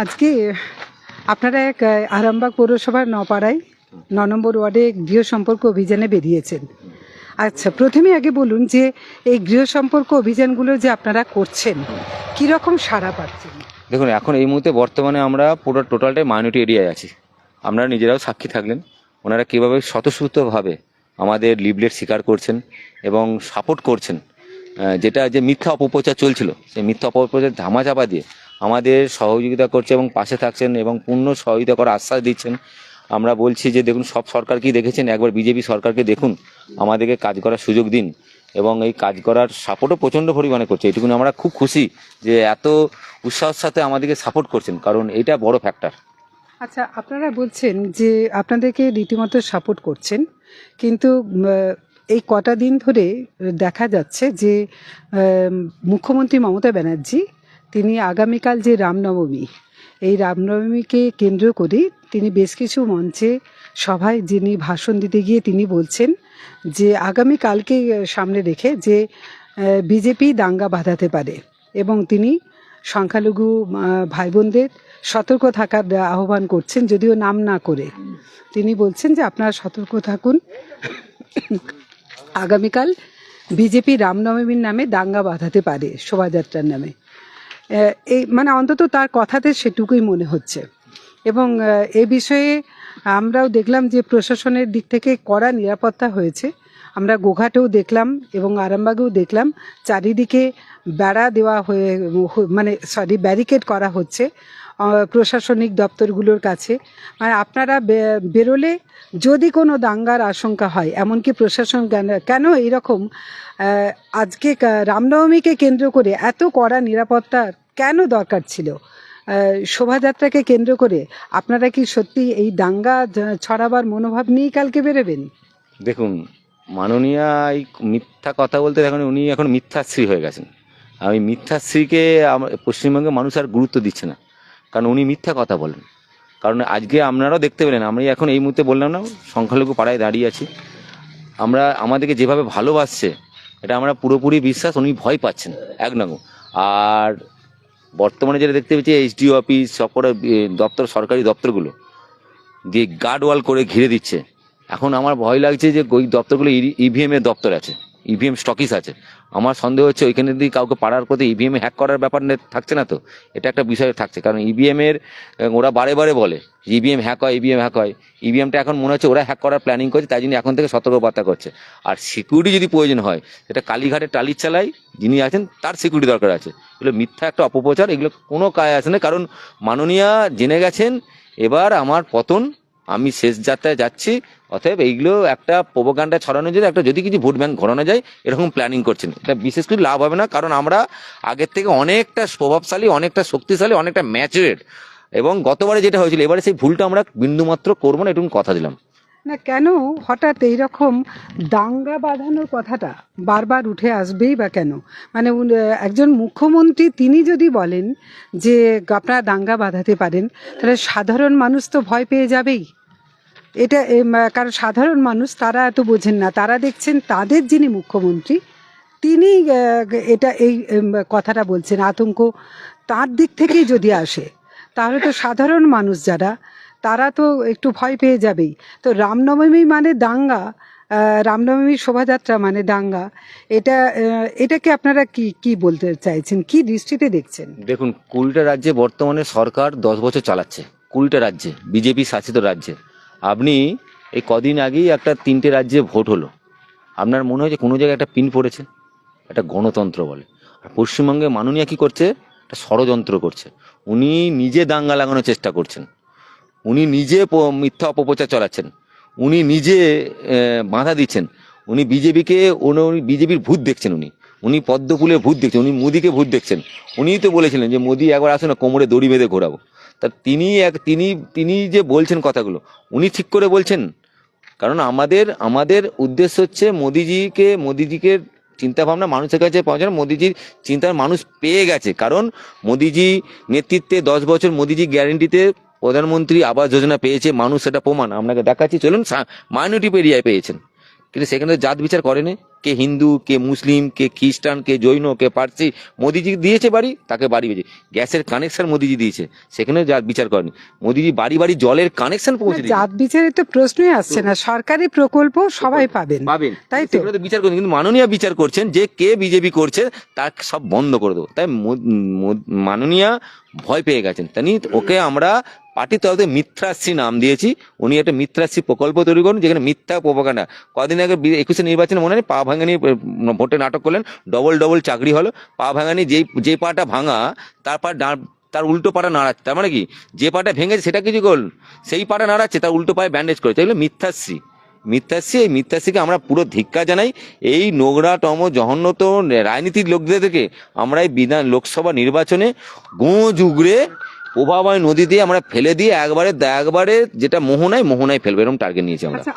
আজকে আপনারা এক আরামবাগ পৌরসভার নপাড়ায় ন নম্বর ওয়ার্ডে গৃহ সম্পর্ক অভিযানে বেরিয়েছেন। আচ্ছা প্রথমে আগে বলুন যে এই গৃহ সম্পর্ক অভিযানগুলো যে আপনারা করছেন, কীরকম সাড়া পাচ্ছেন? দেখুন, এখন এই মুহূর্তে বর্তমানে আমরা পুরো টোটালটাই মাইনরিটি এরিয়ায় আছি। আপনারা নিজেরাও সাক্ষী থাকলেন। ওনারা কীভাবে স্বতঃস্ফূর্তভাবে আমাদের লিবলেট স্বীকার করছেন এবং সাপোর্ট করছেন যেটা যে মিথ্যা অপপ্রচার চলছিল, সেই মিথ্যা অপপ্রচার ধামাচাপা দিয়ে আমাদের সহযোগিতা করছে এবং পাশে থাকছেন এবং পূর্ণ সহযোগিতা করার আশ্বাস দিচ্ছেন। আমরা বলছি যে দেখুন, সব সরকারকেই দেখেছেন? একবার বিজেপি সরকারকে দেখুন। আমাদেরকে কাজ করার সুযোগ দিন এবং এই কাজ করার সাপোর্টও প্রচণ্ড পরিমাণে করছে। এটুকুনি আমরা খুব খুশি যে এত উৎসাহের সাথে আমাদেরকে সাপোর্ট করছেন, কারণ এটা বড় ফ্যাক্টর। আচ্ছা আপনারা বলছেন যে আপনাদেরকে রীতিমতো সাপোর্ট করছেন, কিন্তু এই কটা দিন ধরে দেখা যাচ্ছে যে মুখ্যমন্ত্রী মমতা ব্যানার্জি তিনি আগামীকাল যে রামনবমী, এই রামনবমীকে কেন্দ্র করে তিনি বেশ কিছু মঞ্চে সভায় যিনি ভাষণ দিতে গিয়ে তিনি বলছেন যে আগামীকালকে সামনে রেখে যে বিজেপি দাঙ্গা বাঁধাতে পারে এবং তিনি সংখ্যালঘু ভাই বোনদের সতর্ক থাকার আহ্বান করছেন যদিও নাম না করে। তিনি বলছেন যে আপনারা সতর্ক থাকুন। আগামীকাল বিজেপি রামনবমীর নামে দাঙ্গা বাঁধাতে পারে শোভাযাত্রার নামে। এই মানে অন্তত তার কথাতে সেটুকুই মনে হচ্ছে। এবং এ বিষয়ে আমরাও দেখলাম যে প্রশাসনের দিক থেকে কড়া নিরাপত্তা হয়েছে। আমরা গোঘাটেও দেখলাম এবং আরামবাগেও দেখলাম। চারিদিকে বেড়া দেওয়া হয়ে মানে সরি ব্যারিকেড করা হচ্ছে প্রশাসনিক দপ্তরগুলোর কাছে। মানে আপনারা বেরোলে যদি কোনো দাঙ্গার আশঙ্কা হয়, এমনকি প্রশাসন কেন- এইরকম আজকে রামনবমীকে কেন্দ্র করে এত কড়া নিরাপত্তার কেন দরকার ছিল? শোভাযাত্রাকে কেন্দ্র করে আপনারা কি সত্যি এই দাঙ্গা ছড়াবার মনোভাব নিয়েই কালকে বেরোবেন? দেখুন মাননীয়া এই মিথ্যা কথা বলতে এখন উনি এখন মিথ্যাশ্রী হয়ে গেছেন। আমি মিথ্যাশ্রীকে আমার পশ্চিমবঙ্গের মানুষ আর গুরুত্ব দিচ্ছে না। কারণ উনি মিথ্যা কথা বলেন। কারণ আজকে আপনারাও দেখতে পেলেন, আমি এখন এই মুহূর্তে বললাম না, সংখ্যালঘু পাড়ায় দাঁড়িয়ে আছি। আমরা, আমাদেরকে যেভাবে ভালোবাসছে, এটা আমরা পুরোপুরি বিশ্বাস, উনি ভয় পাচ্ছেন, এক নম্বর আর বর্তমানে যেটা দেখতে পেয়েছি এইচডিও অফিস সকল দপ্তর, সরকারি দপ্তরগুলো, দিয়ে গার্ড ওয়াল করে ঘিরে দিচ্ছে। এখন আমার ভয় লাগছে যে ওই দপ্তরগুলো ইভিএম এর দপ্তর আছে ইভিএম স্টকিস আছে। আমার সন্দেহ হচ্ছে ওইখানে দিয়ে কাউকে পাড়ার পথে ইভিএম হ্যাক করার ব্যাপার থাকছে না তো? এটা একটা বিষয় থাকছে, কারণ ইভিএম এর ওরা বারে বারে বলে ইভিএম হ্যাক হয় ইভিএম হ্যাক হয়। ইভিএমটা এখন মনে হচ্ছে ওরা হ্যাক করার প্ল্যানিং করছে, তাই জন্য এখন থেকে সতর্কবার্তা করছে। আর সিকিউরিটি যদি প্রয়োজন হয়, সেটা কালীঘাটে টালির চালাই যিনি আছেন, তার সিকিউরিটি দরকার আছে। এগুলো মিথ্যা একটা অপপ্রচার, এগুলো কোনো কাজ আসে না, কারণ মাননীয়া জেনে গেছেন, এবার আমার পতন আমি শেষ যাত্রায় যাচ্ছি, অতএব এইগুলো একটা প্রোপাগান্ডা ছড়ানোর জন্য একটা যদি কিছু ভোট ব্যাংক ঘোরানো যায়, এরকম প্ল্যানিং করছেন এটা বিশেষ করে লাভ হবে না, কারণ আমরা আগের থেকে অনেকটা প্রভাবশালী, অনেকটা শক্তিশালী, অনেকটা ম্যাচুরেট এবং গতবারে যেটা হয়েছিল, এবারে সেই ভুলটা আমরা বিন্দুমাত্র করব না, এটুকু কথা দিলাম। না কেন হঠাৎ এইরকম দাঙ্গা বাঁধানোর কথাটা বারবার উঠে আসবেই বা কেন? মানে একজন মুখ্যমন্ত্রী তিনি যদি বলেন যে আপনারা দাঙ্গা বাঁধাতে পারেন, তাহলে সাধারণ মানুষ তো ভয় পেয়ে যাবেই। এটা কারণ সাধারণ মানুষ তারা এত বোঝেন না। তারা দেখছেন তাদের যিনি মুখ্যমন্ত্রী, তিনি এটা এই কথাটা বলছেন, আতঙ্ক তার দিক থেকেই যদি আসে, তাহলে তো সাধারণ মানুষ যারা তারা তো একটু ভয় পেয়ে যাবেই। তো রামনবমী মানে দাঙ্গা আহ, রামনবমী শোভাযাত্রা মানে দাঙ্গা। এটা এটাকে আপনারা কি কি বলতে চাইছেন? কি দৃষ্টিতে দেখছেন? দেখুন কুড়িটা রাজ্যে বর্তমানে সরকার দশ বছর চালাচ্ছে। কুড়িটা রাজ্যে বিজেপি শাসিত রাজ্যে। আপনি এই কদিন আগেই একটা তিনটে রাজ্যে ভোট হলো। আপনার মনে হয় যে কোনো জায়গায় একটা পিন পড়েছে? একটা গণতন্ত্র বলে। আর পশ্চিমবঙ্গে মাননীয় কি করছে? একটা ষড়যন্ত্র করছে। উনি নিজে দাঙ্গা লাগানোর চেষ্টা করছেন। উনি নিজে মিথ্যা অপপ্রচার চালাচ্ছেন। উনি নিজে বাধা দিচ্ছেন। উনি বিজেপিকে, উনি বিজেপির ভূত দেখছেন উনি। উনি পদ্মফুলে ভূত দেখছেন, উনি মোদিকে ভূত দেখছেন। উনিই তো বলেছিলেন যে, মোদি একবার আসুন না, কোমরে দড়ি বেঁধে ঘোরাবো। তা তিনি এক, তিনি তিনি যে বলছেন কথাগুলো, উনি ঠিক করে বলছেন। কারণ আমাদের আমাদের উদ্দেশ্য হচ্ছে মোদিজিকে মোদিজিকে চিন্তা ভাবনা মানুষের কাছে পৌঁছানো, মোদিজির চিন্তার মানুষ পেয়ে গেছে। কারণ মোদিজি নেতৃত্বে দশ বছর মোদিজি গ্যারেন্টিতে প্রধানমন্ত্রী আবাস যোজনা পেয়েছে মানুষ সেটা প্রমাণ। আপনাকে দেখাচ্ছি চলুন মাইনরিটি এরিয়ায় পেয়েছেন। কিন্তু সেখানে তো জাত বিচার করেনি। কে হিন্দু কে মুসলিম কে খ্রিস্টান কে জৈন কে পার্সি মোদিজি দিয়েছে বাড়ি তাকে বাড়ি বেজে গ্যাসের কানেকশন মোদিজি দিয়েছে সেখানে যা বিচার করেনি। মোদিজি বাড়ি বাড়ি জলের কানেকশন পৌঁছে জাত বিচারের তো প্রশ্নই আসছে না। সরকারি প্রকল্প সবাই পাবেন। পাবেন। তাই তো? তো বিচার করছেন কিন্তু মাননীয় বিচার করছেন যে কে বিজেপি করছে তার সব বন্ধ করে দেবো। তাই মাননীয়া ভয় পেয়ে গেছেন। তাই ওকে আমরা পার্টির তরফ মিথ্যাশ্রী নাম দিয়েছি। উনি একটা মিথ্যাশ্রী প্রকল্প তৈরি করুন, যেখানে মিথ্যা প্রপাগান্ডা। কদিন আগে একুশে নির্বাচনে মনে নেই পা ভাঙানি ভোটে নাটক করলেন, ডবল ডবল চাকরি হলো। পা ভাঙানি, যেই, যে পাটা ভাঙা তারপর তার উল্টো পাটা নাড়াচ্ছে। তার মানে কি? যে পাটা ভেঙেছে, সেটা কিছু করল সেই পাটা নাড়াচ্ছে, তার উল্টো পায়ে ব্যান্ডেজ করেছে। এগুলো মিথ্যাশ্রী। মিথ্যাশ্রী, এই মিথ্যাশ্রীকে আমরা পুরো ধিক্কা জানাই। এই নোংরাতম জঘন্যত রাজনীতির লোকদের থেকে আমরা এই বিধান লোকসভা নির্বাচনে গোঁ উগড়ে প্রভাবয় নদী দিয়ে আমরা ফেলে দিয়ে একবারে একবারে যেটা মোহনায় মোহনায় ফেলবে, এরকম টার্গেট নিয়েছি আমরা। আচ্ছা